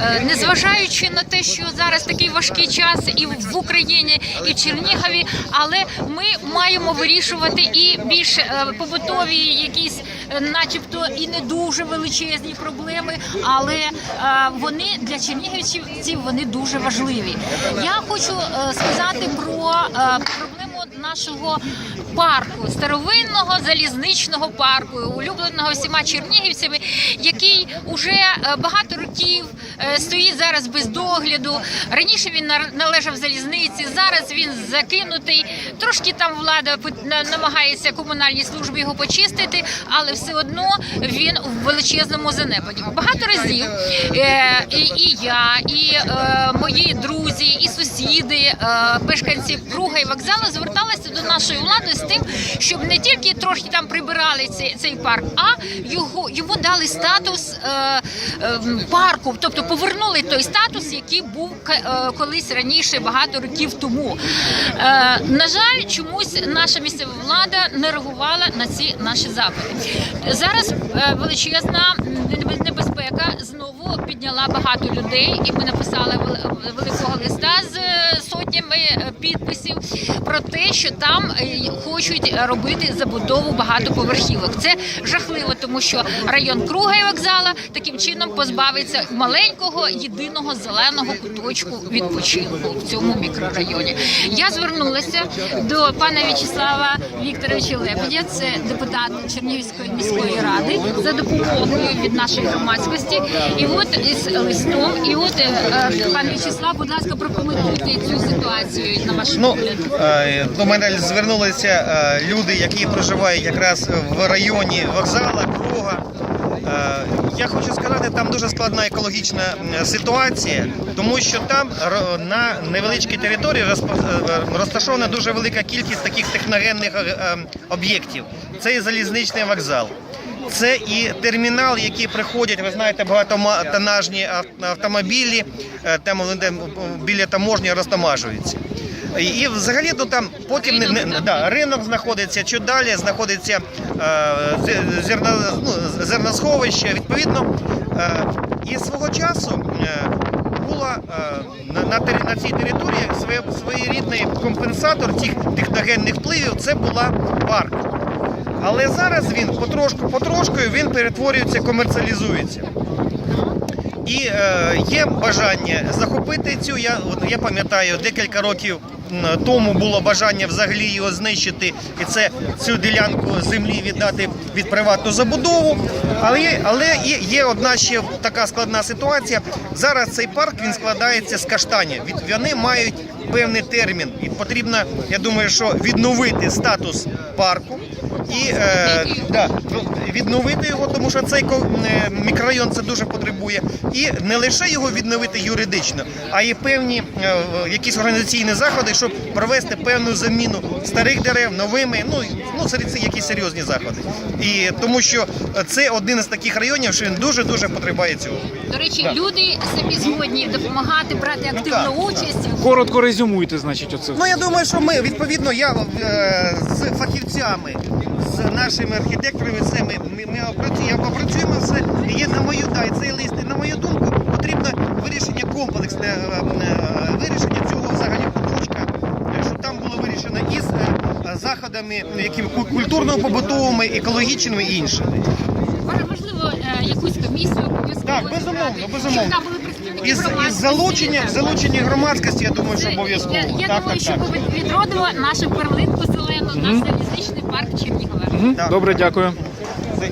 Е, Незважаючи на те, що зараз такий важкий час і в Україні, і в Чернігові, але ми маємо вирішувати і більш е, побутові якісь, е, начебто, і не дуже величезні проблеми, але вони для чернігівців вони дуже важливі. Я хочу сказати про нашого парку, старовинного залізничного парку, улюбленого всіма чернігівцями, який уже е, багато років е, стоїть зараз без догляду. Раніше він належав залізниці, зараз він закинутий. Трошки там влада намагається комунальній службі його почистити, але все одно він в величезному занепаді. Багато разів е, і, я, і мої друзі, і сусіди, е, мешканці Круга і вокзалу зверталися до нашої влади з тим, щоб не тільки трошки там прибирали цей, цей парк, а його йому дали статус е, е, парку, тобто повернули той статус, який був е, колись раніше, багато років тому. На жаль, чомусь наша місцева влада не реагувала на ці наші запити. Зараз величезна небезпека знову підняла багато людей, і ми написали великого листа з сотнями е, підписів про те, що там е, хочуть робити забудову багатоповерхівок. Це жахливо, тому що район Круга і вокзала таким чином позбавиться маленького єдиного зеленого куточку відпочинку в цьому мікрорайоні. Я звернулася до пана В'ячеслава Вікторовича Лебедя, це депутат Чернігівської міської ради, за допомогою від нашої громадськості. І от із листом, і от е, пан В'ячеслав, будь ласка, прокоментуйте цю ситуацію на ваш Ну, е, до мене звернулися е, люди, які проживають якраз в районі вокзала, круга. Е, Я хочу сказати, там дуже складна екологічна ситуація, тому що там на невеличкій території розташована дуже велика кількість таких техногенних е, е, об'єктів. Це і залізничний вокзал. Це і термінал, які приходять, ви знаєте, багатотонажні автомобілі, е, там вони біля таможні розтамажуються. І, взагалі то там потім не, не, да, ринок знаходиться, чи далі знаходиться е, зерно, ну, зерносховище. Відповідно, е, і свого часу е, була е, на, на, на цій території своє, своєрідний компенсатор цих техногенних впливів це була парк. Але зараз він потрошку потрошкою він перетворюється, комерціалізується. І е, є бажання захопити цю. Я, я пам'ятаю, декілька років тому було бажання взагалі його знищити, і це цю ділянку землі віддати під приватну забудову. Але, але є, одна ще така складна ситуація. Зараз цей парк він складається з каштанів. Від вони мають певний термін, і потрібно, я думаю, що відновити статус парку. І е, да, відновити його, тому що цей е, мікрорайон це дуже потребує. І не лише його відновити юридично, а й певні е, якісь організаційні заходи, щоб провести певну заміну старих дерев новими. Ну ну серед цих якісь серйозні заходи. І тому що це один з таких районів, що він дуже дуже потребує цього. До речі, Да. люди самі згодні допомагати, брати активну так, участь. Коротко резюмуйте, значить, оце. Ну я думаю, що ми відповідно я е, з фахівцями, з нашими архітекторами, це ми, ми, ми опрацюємо, опрацюємо все. І є на мою да, і цей лист. І на мою думку, потрібно вирішення комплексне е, е, вирішення цього взагалі куточка, е, що там було вирішено із е, заходами, якими культурно-побутовими, екологічними і іншими. Можливо, е, якусь комісію обов'язково Так, безумовно, безумовно. Із, із залучення, залучення громадськості, я думаю, що обов'язково. Я, я Так, думаю, так, що так. ми відродимо нашу перлинку зелену, наш залізничний парк Чернігова. Мгм, Так. Добре, дякую. Це-